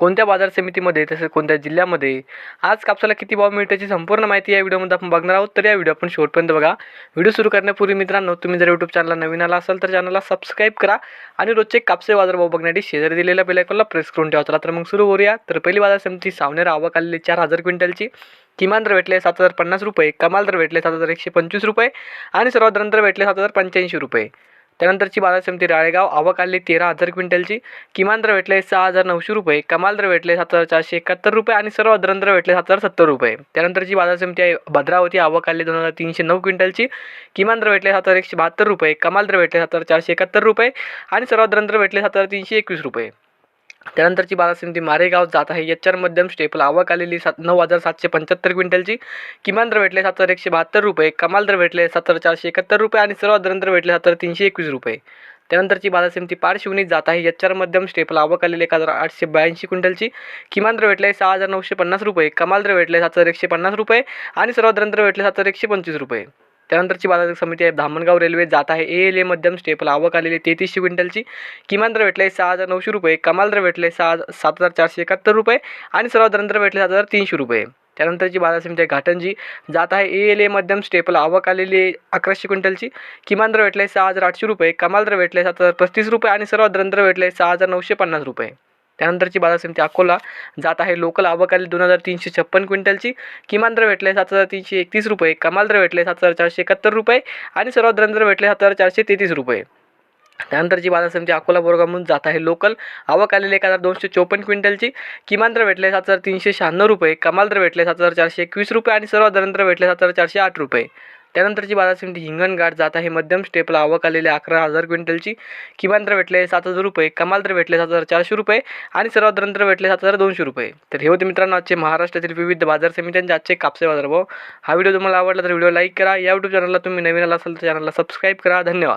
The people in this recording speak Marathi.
कोणत्या बाजार समितीमध्ये तसेच कोणत्या जिल्ह्यामध्ये आज कापसाला किती भाव मिळते याची संपूर्ण माहिती या व्हिडिओमध्ये आपण बघणार आहोत. तर या व्हिडिओ आपण शेवटपर्यंत बघा. व्हिडिओ सुरू करण्यापूर्वी मित्रांनो तुम्ही जर यूट्यूब चॅनलला नवीन आला असाल तर चॅनलला सबस्क्राईब करा आणि रोजचे कापसे बाजारभाव बघण्यासाठी शेजारी दिलेल्या बेलायकॉनला प्रेस करून ठेवा. चला तर मग सुरू करूया. तर पहिली बाजार समिती सावनेर आवक आलेली चार हजार क्विंटलची. किमान दर भेटले सात हजार पन्नास रुपये कमाल दर भेटले सात हजार एकशे पंचवीस रुपये आणि सर्वात दर भेटले सात हजार पंच्याऐंशी रुपये. त्यानंतरची बाजार समिती राळेगाव आवक आली तेरा हजार क्विंटलची किमान दर भेटले सहा हजार नऊशे रुपये कमाल दर भेटले सात हजार चारशे एकाहत्तर रुपये आणि सर्व दर भेटले सात हजार सत्तर रुपये. त्यानंतरची बाजार समिती आहे भद्रावती आवक आली दोन हजार तीनशे नऊ क्विंटलची किमान दर भेटले सात हजार एकशे बहात्तर रुपये कमाल दर भेटले सात हजार चारशे एकाहत्तर रुपये आणि सर्व दर भेटले सात हजार तीनशे एकवीस रुपये. त्यानंतरची बाजार समिती मारेगाव जात आहे. एच आर मध्यम स्टेपल आवक आलेली सात नऊ हजार सातशे पंच्याहत्तर क्विंटलची. किमान दर भेटले सात हजार एकशे बहात्तर रुपये. कमाल दर भेटले सात हजार चारशे एकाहत्तर रुपये आणि सर्वात दर भेटले सात हजार तीनशे एकवीस रुपये. त्यानंतरची बाजार समिती पारशिवनी जात आहे. एच आर मध्यम स्टेपल आवक आलेली एक हजार आठशे ब्याऐंशी क्विंटलची. किमान दर भेटले सहा हजार नऊशे पन्नास रुपये. कमाल दर भेटले सात हजार एकशे पन्नास रुपये आणि सर्वात दर भेटले सात हजार एकशे पंचवीस रुपये. त्यानंतरची बाजार समिती आहे. धामणगाव रेल्वे जात आहे. ए एल ए मध्यम स्टेपल आवक आलेली तेहतीसशे क्विंटलची. किमान दर भेटले सहा हजार नऊशे रुपये. कमाल दर भेटले सहा सात हजार चारशे एकाहत्तर रुपये. आणि सर्वात दर भेटले सात हजार तीनशे रुपये. त्यानंतरची बाजार समिती आहे घाटंजी. जात आहे. ए एल ए मध्यम स्टेपल आवक आलेली अकराशे क्विंटलची. किमान दर भेटले सहा हजार आठशे रुपये. कमाल दर भेटले सात हजार पस्तीस रुपये. आणि सर्वात दर भेटले सहा हजार नऊशे पन्नास रुपये. त्यानंतरची बाजार समिती अकोला जात आहे. लोकल आवकाली दोन हजार तीनशे छप्पन क्विंटलची. किमान दर भेटले सात हजार तीनशे एकतीस रुपये. कमाल दर भेटले सात हजार चारशे एकाहत्तर रुपये. आणि सर्वात दर भेटले सात हजार चारशे तेहतीस रुपये. त्यानंतरची बाजार समिती अकोला बोरगामधून जात आहे. लोकल आवक आलेली एक हजार दोनशे चोपन्न क्विंटलची. किमान दर भेटले सात हजार तीनशे शहाण्णव रुपये. कमाल दर भेटले सात हजार चारशे एकवीस रुपये. आणि सर्वात दर भेटले सात हजार चारशे आठ रुपये. त्यानंतरची बाजार समिती हिंगणघाट जात आहे. मध्यम स्टेपला आवक आलेली अकरा हजार क्विंटलची. किमान दर भेटले सात हजार रुपये कमाल दर भेटले सात हजार चारशे रुपये आणि सर्वात दरंतर भेटले सात हजार दोनशे रुपये. तर हे होते मित्रांनो आजचे महाराष्ट्रातील विविध बाजार समित्यांचे आजचे कापसे बाजारभाव हा व्हिडिओ तुम्हाला आवडला तर व्हिडिओ लाईक करा. या यूट्यूब चॅनलला तुम्ही नवीन आला असाल तर चॅनलला सबस्क्राईब करा. धन्यवाद.